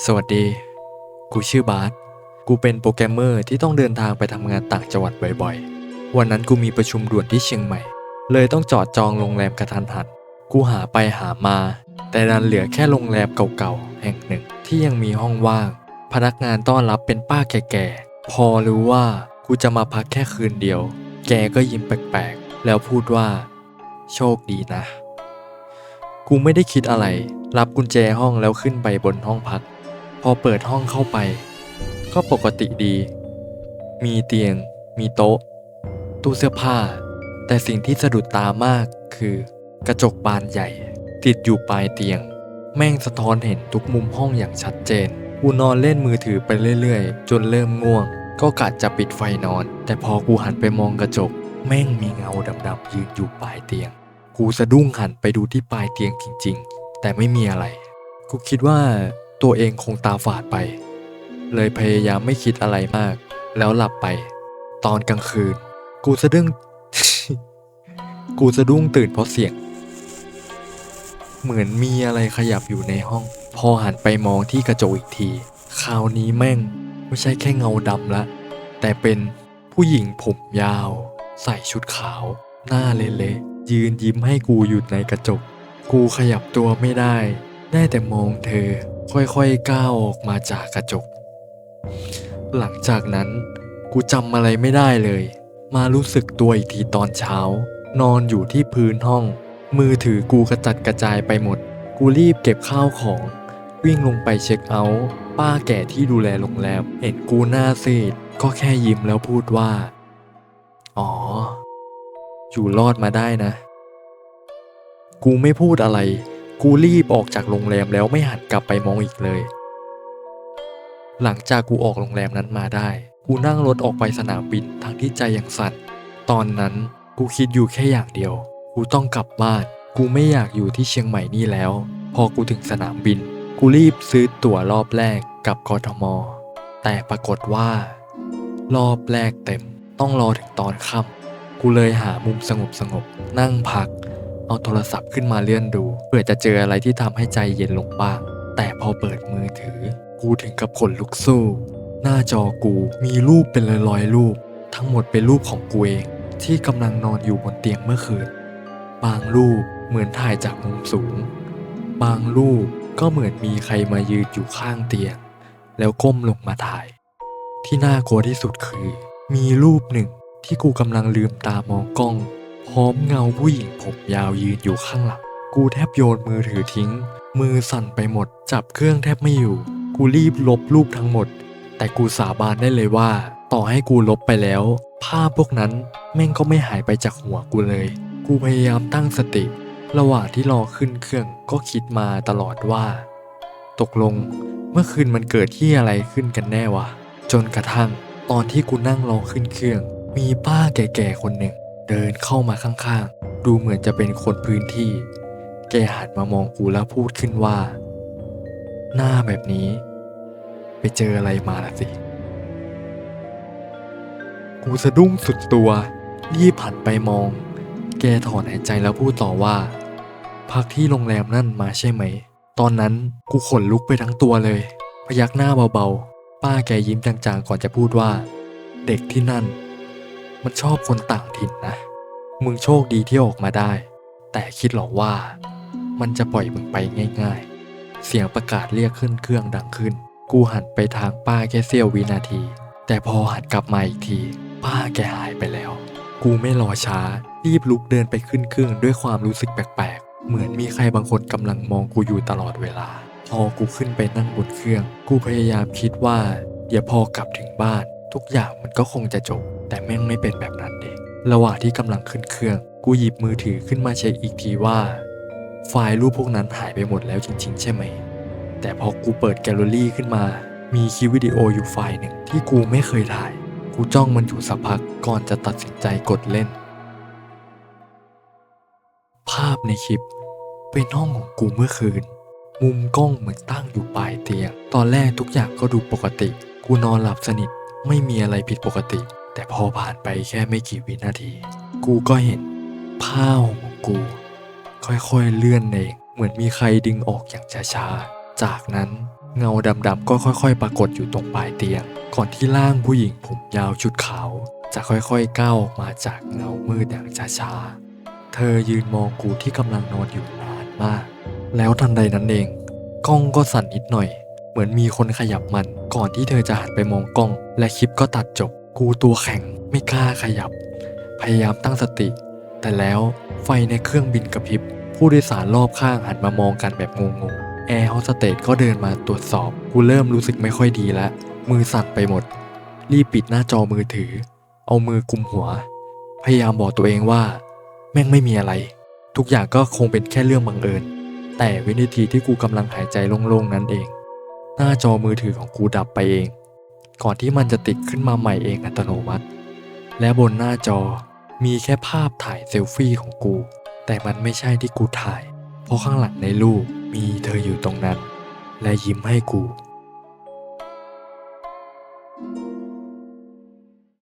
สวัสดี กูชื่อบาสกูเป็นโปรแกรมเมอร์ที่ต้องเดินทางไปทำงานต่างจังหวัดบ่อยๆ วันนั้นกูมีประชุมด่วนที่เชียงใหม่ เลยต้องจอดจองโรงแรมกระทันหัน กูหาไปหามา แต่ดันเหลือแค่โรงแรมเก่าๆ แห่งหนึ่งที่ยังมีห้องว่าง พนักงานต้อนรับเป็นป้าแก่ๆ พอรู้ว่ากูจะมาพักแค่คืนเดียว แกก็ยิ้มแปลกๆ แล้วพูดว่า โชคดีนะ กูไม่ได้คิดอะไร รับกุญแจห้องแล้วขึ้นไปบนห้องพัก พอเปิดห้องเข้าไป ก็ปกติดี มีเตียง มีโต๊ะ ตู้เสื้อผ้า แต่สิ่งที่สะดุดตามากคือกระจกบานใหญ่ ติดอยู่ปลายเตียง แม่งสะท้อนเห็นทุกมุมห้องอย่างชัดเจน กูนอนเล่นมือถือไปเรื่อยๆ จนเริ่มง่วง ก็กะจะปิดไฟนอน แต่พอกูหันไปมองกระจก แม่งมีเงาดำๆยืนอยู่ปลายเตียง กูสะดุ้งหันไปดูที่ปลายเตียงจริง ๆ แต่ไม่มีอะไร กูคิดว่า ตัวเองคงตาฝาดไป เลยพยายามไม่คิดอะไรมาก แล้วหลับไป ตอนกลางคืน กูสะดุ้ง กูสะดุ้งตื่นเพราะเสียง เหมือนมีอะไรขยับอยู่ในห้อง พอหันไปมองที่กระจกอีกที คราวนี้แม่งไม่ใช่แค่เงาดำละ แต่เป็นผู้หญิงผมยาว ใส่ชุดขาว หน้าเละๆยืนยิ้มให้กูอยู่ในกระจก กูขยับตัวไม่ได้ ได้แต่มองเธอ ค่อยๆก้าวออกมาจากกระจก หลังจากนั้นกูจำอะไรไม่ได้เลย มารู้สึกตัวอีกทีตอนเช้า นอนอยู่ที่พื้นห้อง มือถือกูกระจัดกระจายไปหมด กูรีบเก็บข้าวของ วิ่งลงไปเช็คเอาท์ป้าแก่ที่ดูแลโรงแรมเห็นกูหน้าซีดก็แค่ยิ้มแล้วพูดว่า อ๋อ อยู่รอดมาได้นะ กูไม่พูดอะไร กูรีบออกจากโรงแรมแล้วไม่หันกลับไปมองอีกเลย หลังจากกูออกโรงแรมนั้นมาได้ กูนั่งรถออกไปสนามบินทั้งที่ใจยังสั่น ตอนนั้นกูคิดอยู่แค่อย่างเดียว กูต้องกลับบ้าน กูไม่อยากอยู่ที่เชียงใหม่นี่แล้ว พอกูถึงสนามบิน กูรีบซื้อตั๋วรอบแรกกับกทม แต่ปรากฏว่า รอบแรกเต็ม ต้องรอถึงตอนค่ำกูเลยหามุมสงบสงบๆนั่งพัก เอาโทรศัพท์ขึ้นมาเลื่อนดูเพื่อจะเจออะไรที่ทำให้ใจเย็นลงบ้าง แต่พอเปิดมือถือ กูถึงกับขนลุกสู้ หน้าจอกูมีรูปเป็นร้อยๆรูป ทั้งหมดเป็นรูปของกูเองที่กำลังนอนอยู่บนเตียงเมื่อคืน บางรูปเหมือนถ่ายจากมุมสูง บางรูปก็เหมือนมีใครมายืนอยู่ข้างเตียง แล้วก้มลงมาถ่าย ที่น่ากลัวที่สุดคือ มีรูปหนึ่งที่กูกำลังลืมตามองกล้อง พร้อมเงาผู้หญิงผมยาวยืนอยู่ข้างหลัง กูแทบโยนมือถือทิ้ง มือสั่นไปหมด จับเครื่องแทบไม่อยู่ กูรีบลบรูปทั้งหมด แต่กูสาบานได้เลยว่า ต่อให้กูลบไปแล้ว ภาพพวกนั้นแม่งก็ไม่หายไปจากหัวกูเลย กูพยายามตั้งสติ ระหว่างที่รอขึ้นเครื่องก็คิดมาตลอดว่า ตกลงเมื่อคืนมันเกิดที่อะไรขึ้นกันแน่วะ จนกระทั่ง ตอนที่กูนั่งรอขึ้นเครื่อง มีป้าแก่ๆคนหนึ่ง เดินเข้ามาข้างๆ ดูเหมือนจะเป็นคนพื้นที่ แกหันมามองกูแล้วพูดขึ้นว่า หน้าแบบนี้ ไปเจออะไรมาล่ะสิ กูสะดุ้งสุดตัว รีบหันไปมอง แกถอนหายใจแล้วพูดต่อว่า พักที่โรงแรมนั่นมาใช่ไหม ตอนนั้นกูขนลุกไปทั้งตัวเลย พยักหน้าเบาๆ ป้าแกยิ้มจางๆ ก่อนจะพูดว่า เด็กที่นั่น มันชอบคนต่างถิ่นนะ มึงโชคดีที่ออกมาได้ แต่คิดหรอว่ามันจะปล่อยมึงไปง่าย ๆ เสียงประกาศเรียกขึ้นเครื่องดังขึ้น กูหันไปทางป้าแค่เสี้ยววินาที แต่พอหันกลับมาอีกที ป้าแกหายไปแล้ว กูไม่รอช้า รีบลุกเดินไปขึ้นเครื่องด้วยความรู้สึกแปลกๆ เหมือนมีใครบางคนกำลังมองกูอยู่ตลอดเวลา พอกูขึ้นไปนั่งบนเครื่อง กูพยายามคิดว่า เดี๋ยวพอกลับถึงบ้าน ทุกอย่างมันก็คงจะจบ แต่แม่งไม่เป็นแบบนั้นเด็ระหว่างที่กำลังขึ้นเครื่อง กูหยิบมือถือขึ้นมาเช็คอีกทีว่า ไฟล์รูปพวกนั้นหายไปหมดแล้วจริง ๆ ใช่ไหม แต่พอกูเปิดแกลเลอรี่ขึ้นมา มีคลิปวิดีโออยู่ไฟล์หนึ่งที่กูไม่เคยถ่าย กูจ้องมันอยู่สักพักก่อนจะตัดสินใจกดเล่น ภาพในคลิปเป็นห้องของกูเมื่อคืน มุมกล้องเหมือนตั้งอยู่ปลายเตียง ตอนแรกทุกอย่างก็ดูปกติ กูนอนหลับสนิท ไม่มีอะไรผิดปกติ แต่พอผ่านไปแค่ไม่กี่วินาที กูก็เห็นผ้าห่มของกู ค่อยๆเลื่อนเองเหมือนมีใครดึงออกอย่างช้าๆ จากนั้นเงาดำๆก็ค่อยๆ ปรากฏอยู่ตรงปลายเตียง ก่อนที่ร่างผู้หญิงผมยาวชุดขาว จะค่อยๆก้าวออกมาจากเงามืดอย่างช้าๆ เธอยืนมองกูที่กำลังนอนอยู่นานมาก แล้วทันใดนั้นเอง กล้องก็สั่นนิดหน่อย เหมือนมีคนขยับมัน ก่อนที่เธอจะหันไปมองกล้อง และคลิปก็ตัดจบ กูตัวแข็งไม่กล้าขยับ พยายามตั้งสติ แต่แล้วไฟในเครื่องบินกระพริบ ผู้โดยสารรอบข้างหันมามองกันแบบงงๆ แอร์โฮสเตสก็เดินมาตรวจสอบ กูเริ่มรู้สึกไม่ค่อยดีแล้ว มือสั่นไปหมด รีบปิดหน้าจอมือถือ เอามือกุมหัว พยายามบอกตัวเองว่า แม่งไม่มีอะไร ทุกอย่างก็คงเป็นแค่เรื่องบังเอิญ แต่วินาทีที่กูกำลังหายใจโล่งๆนั้นเอง หน้าจอมือถือของกูดับไปเอง ก่อนที่มันจะติดขึ้นมาใหม่เองอัตโนมัติ และบนหน้าจอมีแค่ภาพถ่ายเซลฟี่ของกู แต่มันไม่ใช่ที่กูถ่าย เพราะข้างหลังในรูปมีเธออยู่ตรงนั้น และยิ้มให้กู